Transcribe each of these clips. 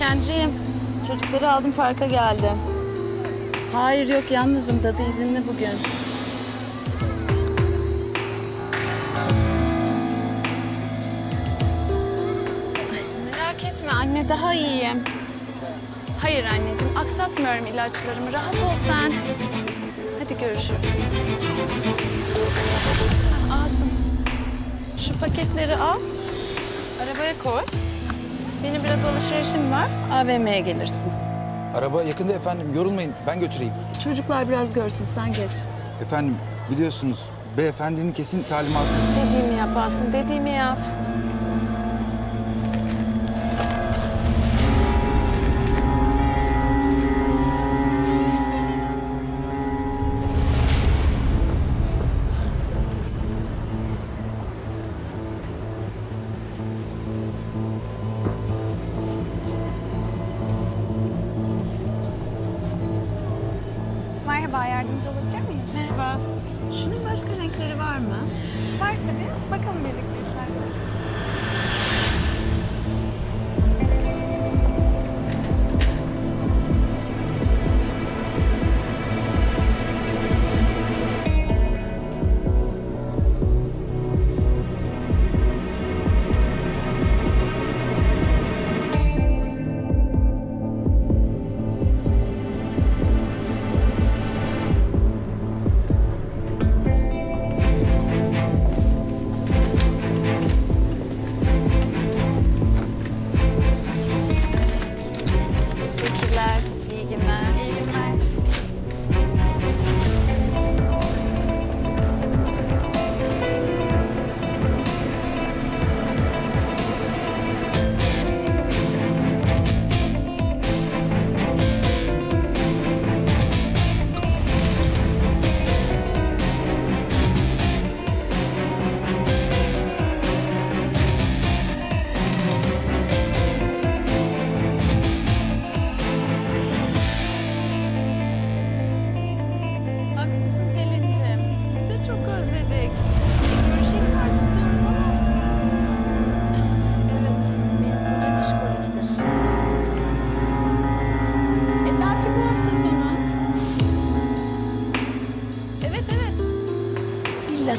Evet erkenciyim. Çocukları aldım parka geldim. Hayır yok yalnızım. Dadı izinli bugün. Merak etme anne daha iyiyim. Hayır anneciğim aksatmıyorum ilaçlarımı. Rahat ol sen. Hadi görüşürüz. Asım. Şu paketleri al. Arabaya koy. Benim biraz alışverişim var. AVM'ye gelirsin. Araba yakında efendim. Yorulmayın. Ben götüreyim. Çocuklar biraz görsün sen geç. Efendim biliyorsunuz beyefendinin kesin talimatı. Dediğimi yap Asım, dediğimi yap. Merhaba, yardımcı olabilir miyim? Merhaba. Şunun başka renkleri var mı? Var tabii. Bakalım birlikte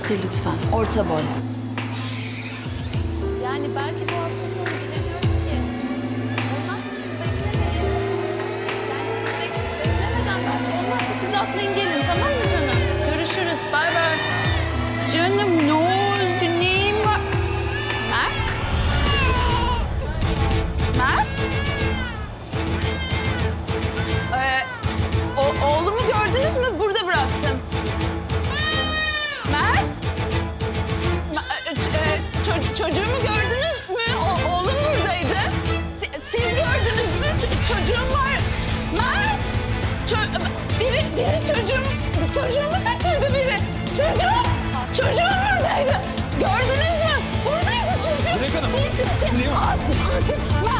Latte lütfen. Orta boy. Çocuğumu gördünüz mü? O, oğlum buradaydı. Si- siz gördünüz mü? Ç- çocuğum var. Mert! Ço- biri, biri çocuğum, çocuğumu kaçırdı biri. Çocuğum, çocuğum buradaydı. Gördünüz mü? Buradaydı çocuğum. Dilek Hanım, Siz. Asım, Asım. Mert,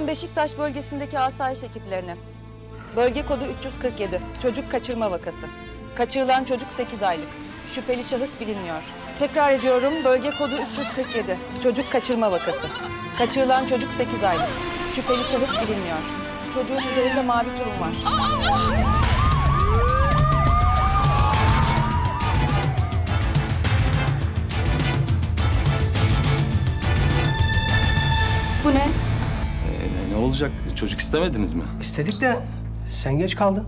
Merkezden Beşiktaş bölgesindeki asayiş ekiplerine. Bölge kodu 347. Çocuk kaçırma vakası. Kaçırılan çocuk 8 aylık. Şüpheli şahıs bilinmiyor. Tekrar ediyorum, bölge kodu 347. Çocuk kaçırma vakası. Kaçırılan çocuk 8 aylık. Şüpheli şahıs bilinmiyor. Çocuğun üzerinde mavi tulum var. Bu ne? Olacak? Çocuk istemediniz mi? İstedik de sen geç kaldın.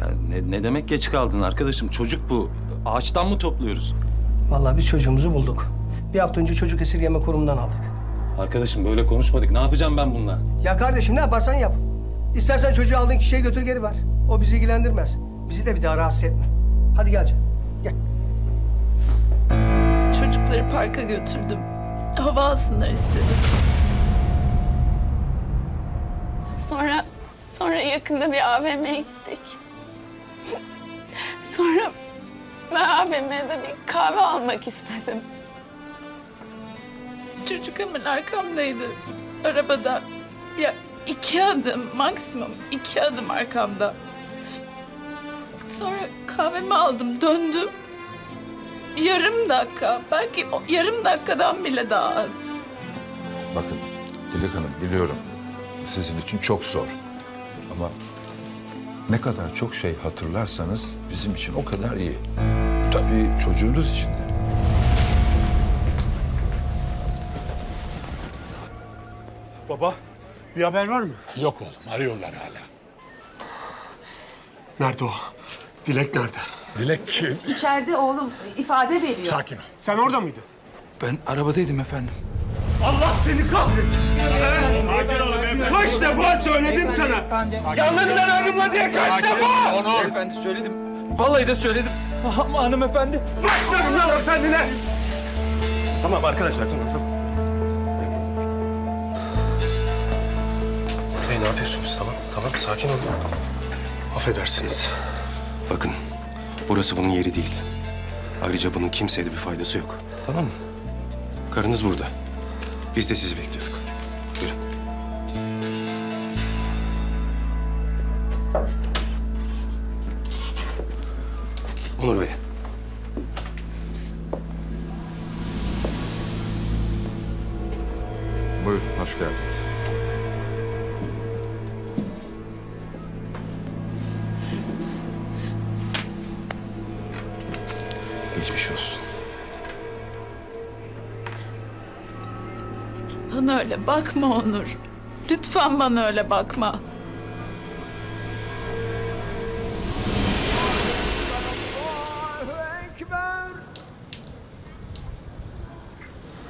Ya ne, ne demek geç kaldın arkadaşım? Çocuk bu. Ağaçtan mı topluyoruz? Vallahi biz çocuğumuzu bulduk. Bir hafta önce çocuk esirgeme kurumundan aldık. Arkadaşım böyle konuşmadık. Ne yapacağım ben bununla? Ya kardeşim ne yaparsan yap. İstersen çocuğu aldığın kişiye götür geri ver. O bizi ilgilendirmez. Bizi de bir daha rahatsız etme. Hadi gel canım. Gel. Çocukları parka götürdüm. Hava alsınlar istedim. Sonra sonra yakında bir AVM'ye gittik. Sonra ben AVM'de bir kahve almak istedim. Çocuk hemen arkamdaydı. Arabada. Ya iki adım maksimum iki adım arkamda. Sonra kahvemi aldım döndüm. Yarım dakika, belki yarım dakikadan bile daha az. Bakın Dilek Hanım biliyorum sizin için çok zor. Ama ne kadar çok şey hatırlarsanız bizim için o kadar iyi. Tabii çocuğunuz için de. Baba, bir haber var mı? Yok oğlum arıyorlar hala. Nerede o? Dilek nerede? Dilek kim? İçeride oğlum ifade veriyor. Sakin ol. Sen orada mıydın? Ben arabadaydım efendim. Allah seni kahretsin. Sakin olun beyefendi. Kaç defa söyledim sana. Yanından arınma diye kaç defa. Beyefendi söyledim. Vallahi de söyledim. Ama hanımefendi. Başlarım lan efendine. Tamam arkadaşlar, tamam tamam. Bey ne yapıyorsunuz? Tamam, tamam. Sakin olun. Affedersiniz. Bakın, burası bunun yeri değil. Ayrıca bunun kimseye de bir faydası yok. Tamam mı? Karınız burada. Biz de sizi bekliyorduk. Buyurun. Onur Bey. Buyurun hoş geldiniz. Geçmiş olsun. Bana öyle bakma Onur. Lütfen bana öyle bakma.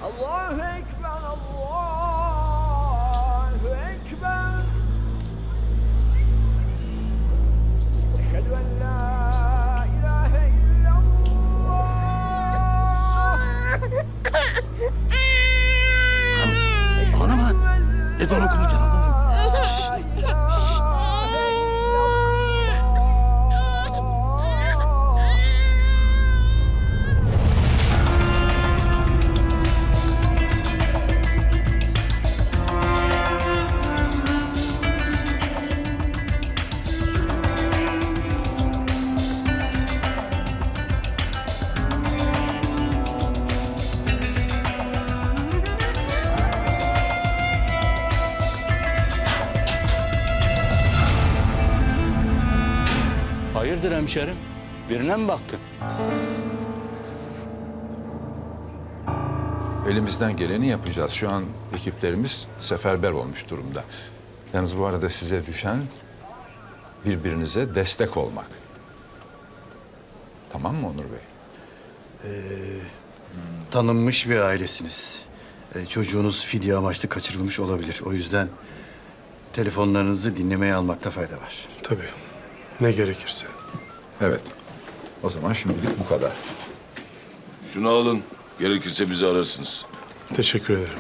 Ağlama Hayırdır hemşerim? Birine mi baktın? Elimizden geleni yapacağız. Şu an ekiplerimiz seferber olmuş durumda. Yalnız bu arada size düşen birbirinize destek olmak. Tamam mı Onur Bey? tanınmış bir ailesiniz. Ee, çocuğunuz fidye amaçlı kaçırılmış olabilir. O yüzden telefonlarınızı dinlemeye almakta fayda var. Tabii. Ne gerekirse. Evet. O zaman şimdilik bu kadar. Şunu alın. Gerekirse bizi ararsınız. Teşekkür ederim.